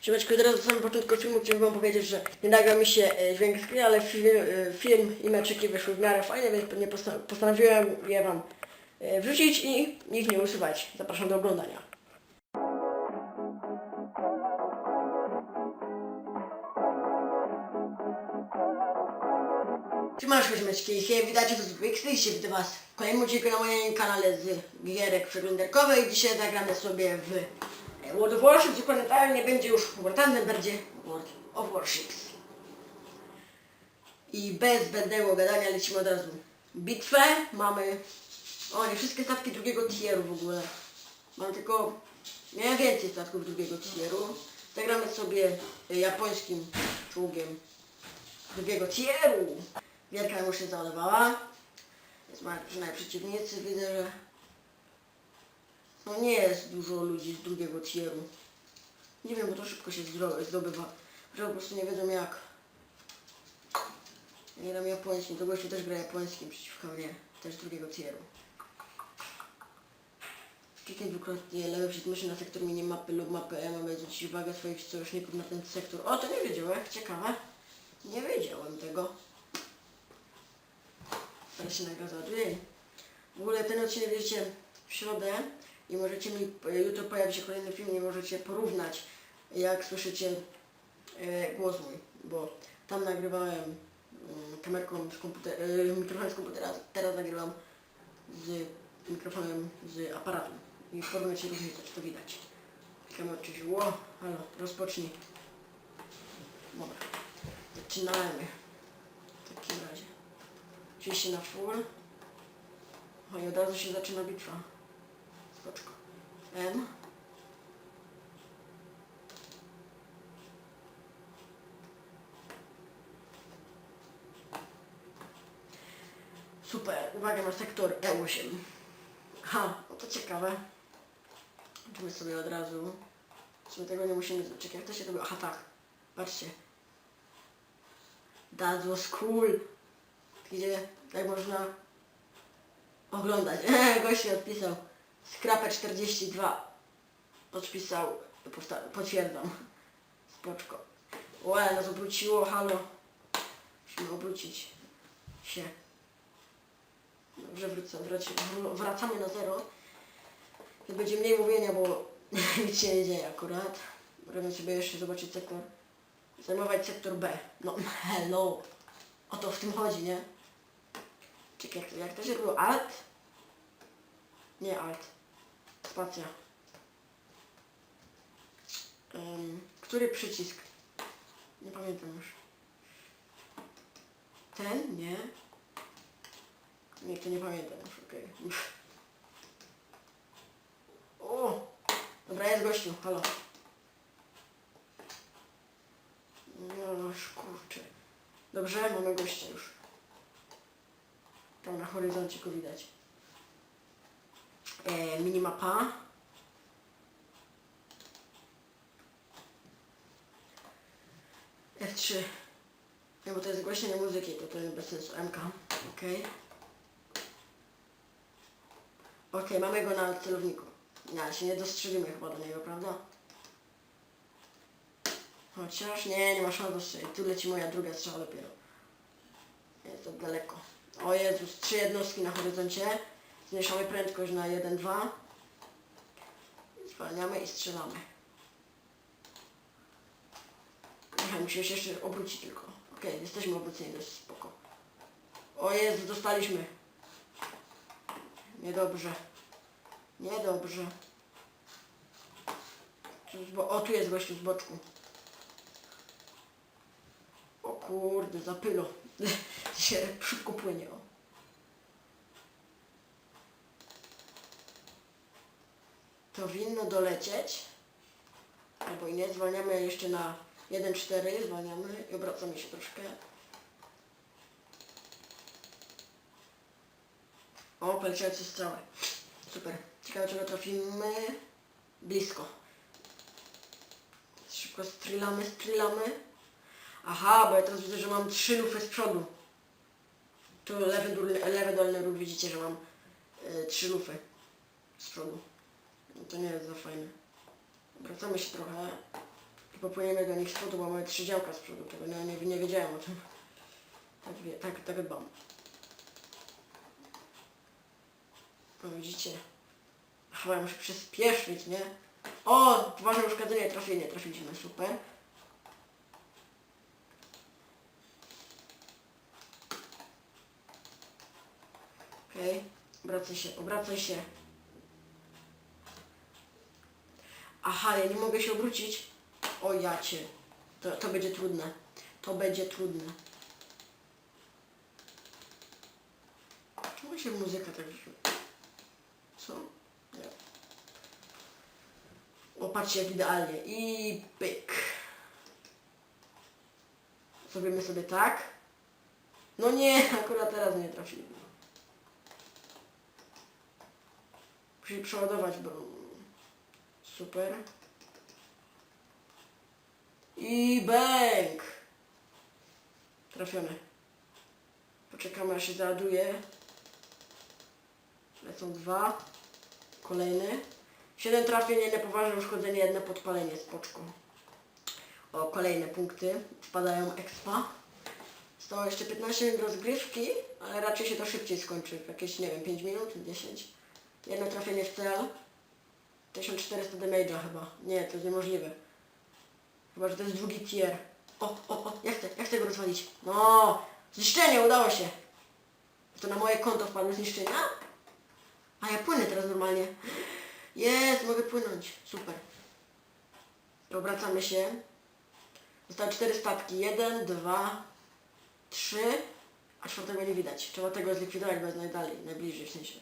Siemeczko, teraz na samym początku filmu chciałbym wam powiedzieć, że nie nagra mi się e, dźwięk screen, ale film, e, film i meczyki wyszły w miarę fajne, więc pewnie posta- postanowiłem je wam e, wrzucić i ich nie usuwać. Zapraszam do oglądania. Siemanko, ziomeczki, dzisiaj witajcie tu z Wixlixie, witam was w kolejnym odcinku na moim kanale z gierek przeglądarkowej. Dzisiaj zagramy sobie w World dokładnie tak, nie będzie już War Thunder, będzie World of Warships. I bez zbędnego gadania lecimy od razu. Bitwę mamy, o nie, wszystkie statki drugiego tieru w ogóle. Mam tylko, miałem więcej statków drugiego tieru. Zagramy sobie japońskim czołgiem drugiego tieru. Wielka już się załadowała. Jest przeciwnicy. Widzę, że no nie jest dużo ludzi z drugiego tieru. Nie wiem, bo to szybko się zdobywa. Że po prostu nie wiedzą jak. Ja gram japońskim, to gościu też gra japońskim przeciwko mnie. Też drugiego tieru. Kliknij dwukrotnie lewe przycisk na sektor minimapy lub mapy M, aby zwrócić uwagę swoich sojuszników na ten sektor. O, to nie wiedziałem, ciekawe. Nie wiedziałem tego. Ale się załaduje. W ogóle ten odcinek wiecie w środę i możecie mi, jutro pojawi się kolejny film i możecie porównać jak słyszycie e, głos mój, bo tam nagrywałem mm, kamerką z komputera, e, mikrofonem z komputera, teraz nagrywam z mikrofonem z aparatu i porównacie różnicę, czy to widać. Klikamy oczywiście, ło, halo, rozpocznij. Dobra, zaczynamy. W takim razie. Oczywiście na full. O i od razu się zaczyna bitwa. Spoczko. M. Super, uwaga na sektor E8. Ha, no to ciekawe. Zobaczymy sobie od razu. Sumie tego nie musimy zobaczyć. Jak to się robi? Aha, tak. Patrzcie. That was cool. Gdzie tak można oglądać. Gość się odpisał. Skrapę 42. Podpisał. Potwierdzam. Spoczko. Łe, nas obróciło. Halo. Musimy obrócić się. Dobrze, wrócę, wracamy na zero. I będzie mniej mówienia, bo nic się nie dzieje akurat. Możemy sobie jeszcze zobaczyć sektor. Zajmować sektor B. No, hello. O to w tym chodzi, nie? Czekaj, jak to, jak to się robiło? Alt? Nie alt. Spacja. Ym, który przycisk? Nie pamiętam już. Ten? Nie. Nie, to nie pamiętam już, okej. O! Dobra, jest gościu, halo. No, kurczę. Dobrze, mamy gościa już. Tam na horyzoncie go widać. E, minimapa. F3. Nie, bo to jest głośnienie muzyki, to to jest bez sensu. MK. Okej. Okej, mamy go na celowniku. Nie, się nie dostrzelimy chyba do niego, prawda? Chociaż nie, nie ma szans dostrzelić. Tu leci moja druga strzała dopiero. Jest to daleko. O Jezus, trzy jednostki na horyzoncie. Zmniejszamy prędkość na 1-2. Zwalniamy i strzelamy. Aha, musimy się jeszcze obrócić tylko. Okej, jesteśmy obróceni, jest spoko. O Jezu, dostaliśmy. Niedobrze. Niedobrze. O, tu jest gościu z boczku. O kurde, zapylo. się szybko płynie. O. To winno dolecieć. Albo i nie, zwalniamy jeszcze na 1-4, zwalniamy i obracamy się troszkę. O, poleciały strzały. Super. Ciekawe czego trafimy. Blisko. Szybko strzelamy, strzelamy. Aha, bo ja teraz widzę, że mam trzy lufy z przodu. Tu lewy, lewy dolny róg widzicie, że mam y, trzy lufy z przodu. No to nie jest za fajne. Wracamy się trochę. I popłyniemy do nich z przodu, bo mamy trzy działka z przodu, tego nie, nie, nie wiedziałem o tym. Tak, tak, tak dbam. No widzicie? Chyba ja muszę przyspieszyć, nie? O! Poważne uszkodzenie, trafienie, trafiliśmy, super. Okej, obracaj się, obracaj się. Aha, ja nie mogę się obrócić. O jacie. To, to będzie trudne. To będzie trudne. Czemu się muzyka tak... Co? Nie. O, jak idealnie. I pyk. Zrobimy sobie tak. No nie, akurat teraz nie trafimy. Muszę przeładować, bo... Super. I bęk! Trafiony. Poczekamy aż się załaduje. Lecą dwa. Kolejny. Siedem trafień, jedno poważne uszkodzenie, jedno podpalenie z poczką. O, kolejne punkty. Wpadają expa. Zostało jeszcze 15 minut rozgrywki, ale raczej się to szybciej skończy. Jakieś, nie wiem, 5 minut, 10. Jedno trafienie w cel. 1400 damage'a chyba. Nie, to jest niemożliwe. Chyba, że to jest drugi tier. O, o, o, ja chcę, ja chcę go rozwalić. No, zniszczenie, udało się. To na moje konto wpadły zniszczenia? A ja płynę teraz normalnie. Jest, mogę płynąć. Super. Obracamy się. Zostały cztery statki. Jeden, dwa, trzy, a czwartego nie widać. Trzeba tego zlikwidować, bo jest najdalej, najbliżej w sensie.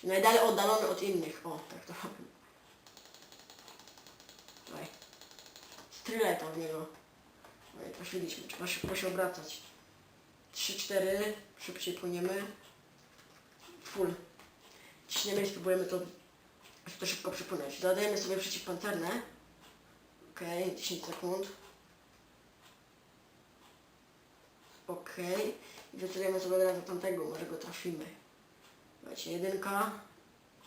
Czyli najdalej oddalony od innych. O, tak to. Strzelaj tam w niego. No i trafiliśmy. Trzeba szybko się obracać. 3-4. Szybciej płyniemy. Full. Ciśniemy i spróbujemy to, to szybko przypłynąć. Dodajemy sobie przeciwpancerne. Okej, 10 sekund. Okej. I wycelujemy sobie od razu tamtego, może go trafimy. Słuchajcie, jedynka,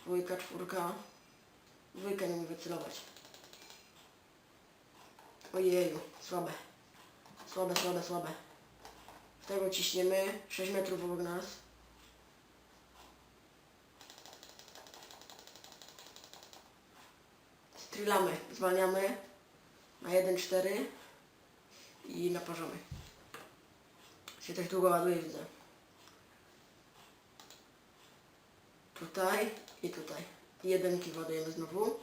dwójka, czwórka. Dwójkę nie wycelować. Ojeju, słabe. Słabe, słabe, słabe. W tego ciśniemy 6 metrów obok nas. Strzelamy, zwalniamy na 1-4 i naparzamy. Się też długo ładuje, widzę. Tutaj i tutaj. Jedynki ładujemy znowu.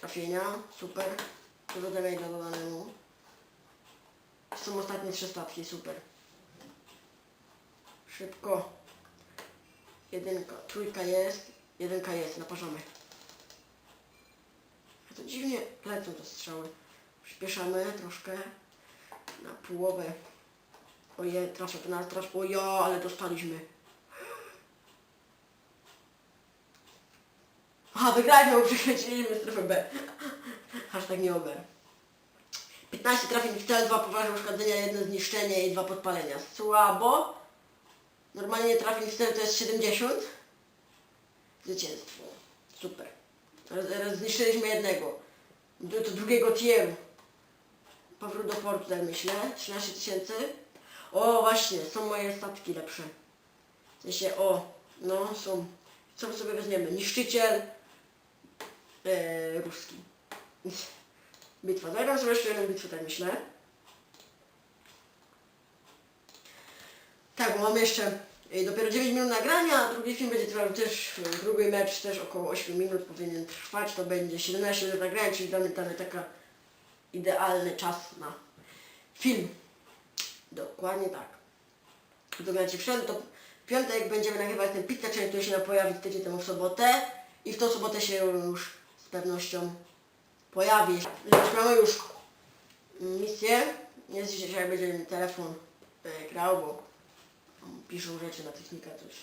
Trafienia, super. Dużo damage'a dodanemu. Są ostatnie trzy statki, super. Szybko. Jedynka, trójka jest. Jedynka jest, naparzamy. A to dziwnie lecą te strzały. Przyspieszamy troszkę. Na połowę. Oje, to nas, tras, ojo, ale dostaliśmy. A, wygraliśmy, bo przekręciliśmy strefę B. Hashtag nie ober. 15 trafień w cel, 2 poważne uszkodzenia, jedno zniszczenie i 2 podpalenia. Słabo. Normalnie trafień w cel to jest 70. Zwycięstwo. Super. Roz, zniszczyliśmy jednego. Do, do drugiego tieru. Powrót do portu, tak myślę. 13 tysięcy. O, właśnie, są moje statki lepsze. W sensie, o, no, są. Co sobie weźmiemy? Niszczyciel e, ruski. Bitwa. Sobie jeszcze jedną bitwę, tak myślę. Tak, bo mamy jeszcze e, dopiero 9 minut nagrania, a drugi film będzie trwał też, e, drugi mecz też około 8 minut powinien trwać, to będzie 17 minut nagrania, czyli mnie tam taka idealny czas na film. Dokładnie tak. Gdy wszedł, to w piątek będziemy nagrywać ten pizza, czyli który się pojawi tydzień temu w sobotę i w tą sobotę się już pewnością pojawi. Już mamy już misję. Nie się, jak będzie mi telefon e, grał, bo piszą rzeczy na technika coś.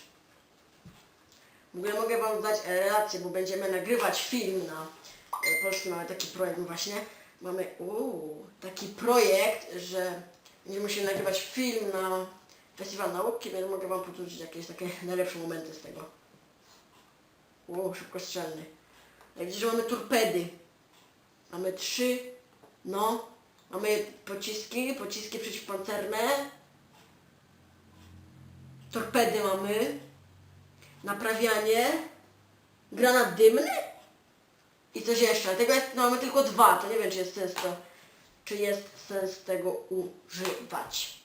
W ogóle mogę Wam dać e, relację, bo będziemy nagrywać film na e, Polski. Mamy taki projekt właśnie. Mamy uu, taki projekt, że będziemy musieli nagrywać film na Festiwal Nauki, więc mogę Wam powtórzyć jakieś takie najlepsze momenty z tego. Ło, szybkostrzelny. Jak widzicie, że mamy torpedy. Mamy trzy. No. Mamy pociski, pociski przeciwpancerne. Torpedy mamy. Naprawianie. Granat dymny. I coś jeszcze. Tego jest, no, mamy tylko dwa. To nie wiem, czy jest sens to, czy jest sens tego używać.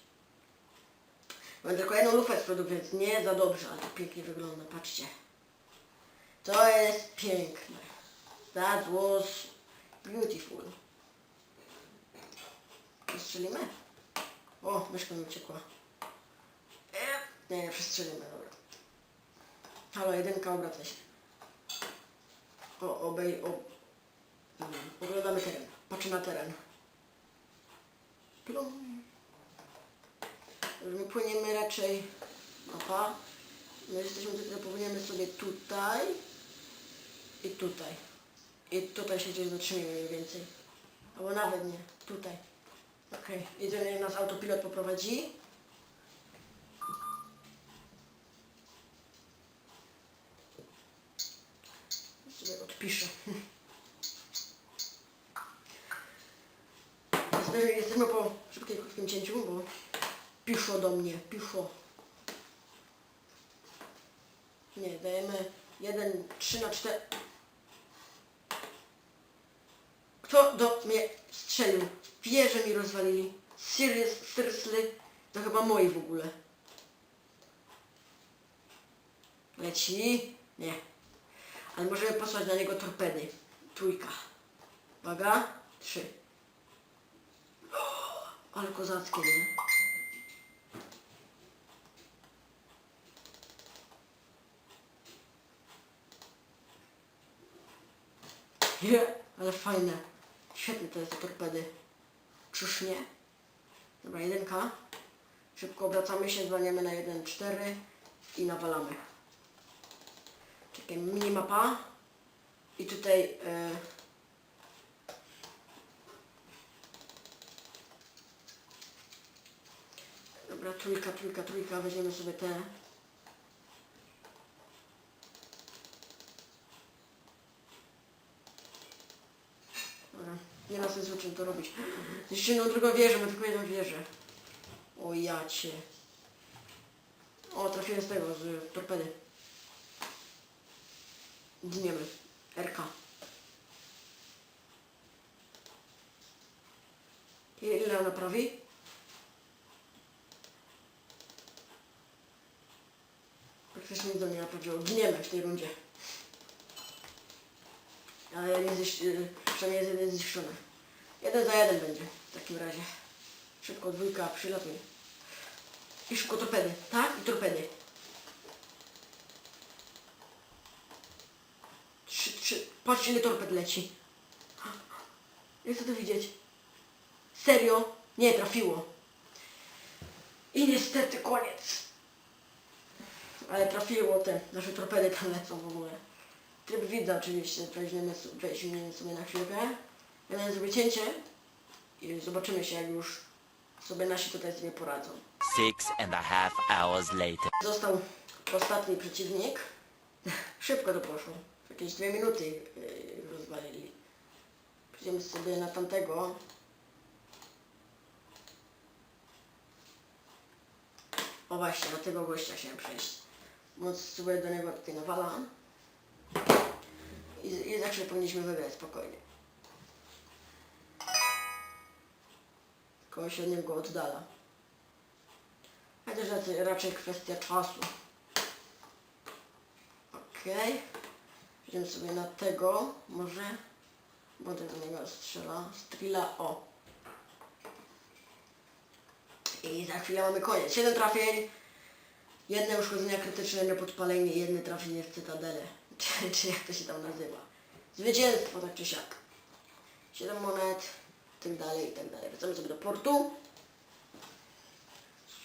Mam tylko jedną lufę z produkt, więc nie za dobrze, ale tak pięknie wygląda. Patrzcie. To jest piękne. That was beautiful. Przestrzelimy? O, myszka mi uciekła. Nie, nie, przestrzelimy, dobra. Halo, jedynka, obracaj się. O, obej, o... Oglądamy teren. Patrzę na teren. Plum. My płyniemy raczej... Opa. My jesteśmy płyniemy sobie tutaj. I tutaj. I tutaj się gdzieś zatrzymimy mniej więcej. Albo nawet nie. Tutaj. Okej. Okay. Jedynie nas autopilot poprowadzi. Sobie odpiszę. Jesteśmy po szybkim, krótkim cięciu, bo piszło do mnie, piszło. Nie, dajemy 1, 3 na 4. Kto do mnie strzelił? Wieże mi rozwalili. Serious, seriously? To chyba moi w ogóle. Leci? Nie. Ale możemy posłać na niego torpedy. Trójka. Uwaga. Trzy. Ale kozackie, nie? Nie, ale fajne. Świetne to jest te torpedy. Czyż nie? Dobra, jedynka. Szybko obracamy się, zwalniamy na 1-4 i nawalamy. Czekaj, minimapa. I tutaj... E, Dobra, trójka, trójka, trójka, weźmiemy sobie te. Dobra, nie ma sensu czym to robić. Jeszcze jedną drugą wieżę, mam tylko jedną wieżę. O jacie. O, trafiłem z tego, z torpedy. Dniemy. RK. Ile ile ona prawi? Praktycznie nic do mnie naprawiło. Gniemy w tej rundzie. Ale y, przynajmniej jest jeden zniszczony. Jeden za jeden będzie w takim razie. Szybko dwójka, przylatuj. I szybko torpedy, tak? I torpedy. Trzy, trzy. Patrzcie ile torped leci. Nie chcę to widzieć. Serio? Nie, trafiło. I niestety koniec. Ale trafiło te nasze torpedy tam lecą w ogóle. Tryb widza oczywiście, weźmiemy, weźmiemy sobie na chwilkę. Ja na zrobię cięcie i zobaczymy się jak już sobie nasi tutaj sobie poradzą. Six and a half hours later. Został ostatni przeciwnik. Szybko to poszło. Jakieś dwie minuty yy, rozwalili. Przejdziemy sobie na tamtego. O właśnie, na tego gościa chciałem przejść. Moc sobie do niego tutaj nawalam. I, I zawsze powinniśmy wygrać spokojnie. Tylko się od niego oddala. Chociaż raczej, raczej kwestia czasu. Okej. Idziemy sobie na tego, może. Bo ten do niego strzela. Strila, o. I za chwilę mamy koniec. 7 trafień. Jedne uszkodzenia krytyczne, jedno podpalenie, jedno trafienie w cytadelę. Czy, jak to się tam nazywa. Zwycięstwo, tak czy siak. 7 monet, i tak dalej, i tak dalej. Wracamy sobie do portu.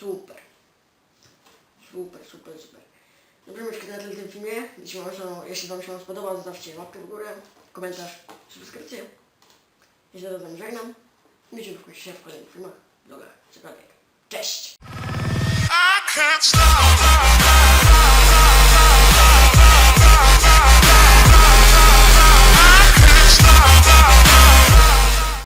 Super. Super, super, super. Dobrze, mieszkać na tym filmie. Jeśli wam, się, jeśli wam się spodobał, zostawcie łapkę w górę, komentarz, subskrypcję. Ja się razem żegnam. Widzimy się w kolejnych filmach, vlogach, cokolwiek. Cześć! I.